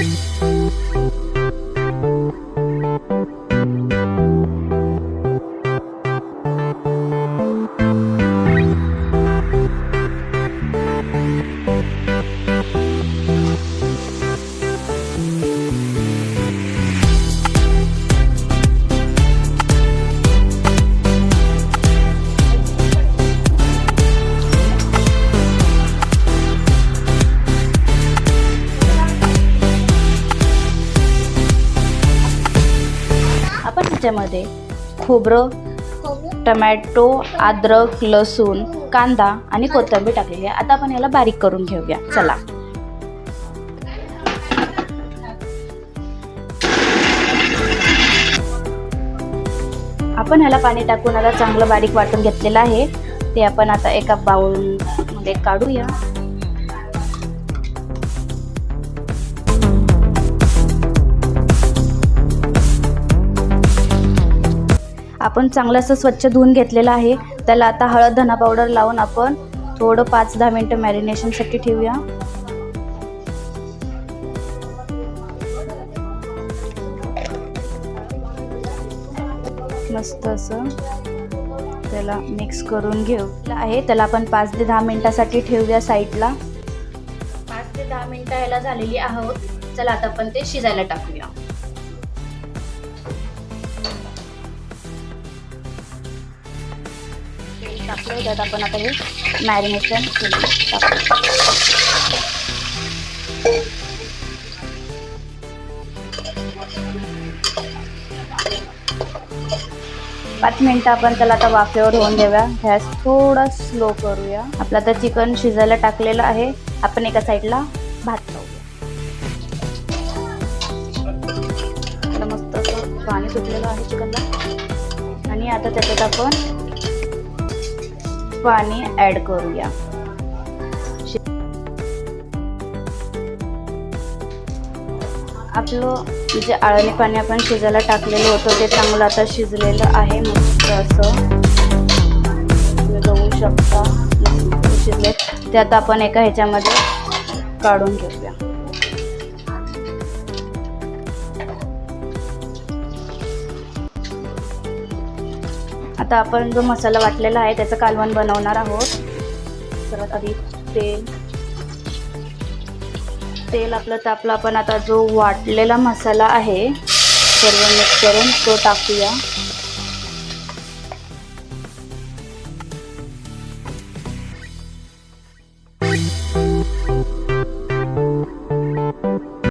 Bye. आपण ह्याच्यामध्ये खोबरं टमॅटो अद्रक लसूण कांदा आणि कोथिंबीर टाकलेली आहे. आता आपण याला बारीक करून घेऊया. चला. आपण ह्याला पाणी टाकून याला चांगलं बारीक वाटून घेतलेलं आहे. ते आपण आता एका बाउलमध्ये काढूया. आपण चांगलं असं स्वच्छ धुवून घेतलेलं आहे. त्याला आता हळद धना पावडर लावून आपण थोडं पाच दहा मिनटं मॅरिनेशनसाठी ठेवूया. मस्त असं त्याला मिक्स करून घेऊ आहे. त्याला आपण पाच ते दहा मिनटासाठी ठेवूया साईडला. पाच ते दहा मिनटं याला झालेली आहोत. चला आता आपण ते शिजायला टाकूया. टाकलं त्यात आपण आता हे मॅरिनेशन केलं. पाच मिनिटं आपण त्याला आता वाफेवर होऊन देऊया. गॅस थोडा स्लो करूया. आपलं आता चिकन शिजायला टाकलेलं आहे. आपण एका साईडला भात लावूया. मस्त असं पाणी सुटलेलं आहे चिकनला. आणि आता त्याच्यात आपण पाणी ऍड करूया. आपलं जे आळणी पाणी आपण शिजायला टाकलेलं होतं ते चांगलं आता शिजलेलं आहे मस्त असं. बघू शकता शिजले ते आता आपण एका ह्याच्यामध्ये काढून घेऊया. आता आपण जो मसाला वाटलेला आहे त्याचं कालवण बनवणार आहोत. सर्वात आधी तेल. तेल आपलं तापलं आपण आता जो वाटलेला मसाला आहे सर्व मिक्स करून तो टाकूया.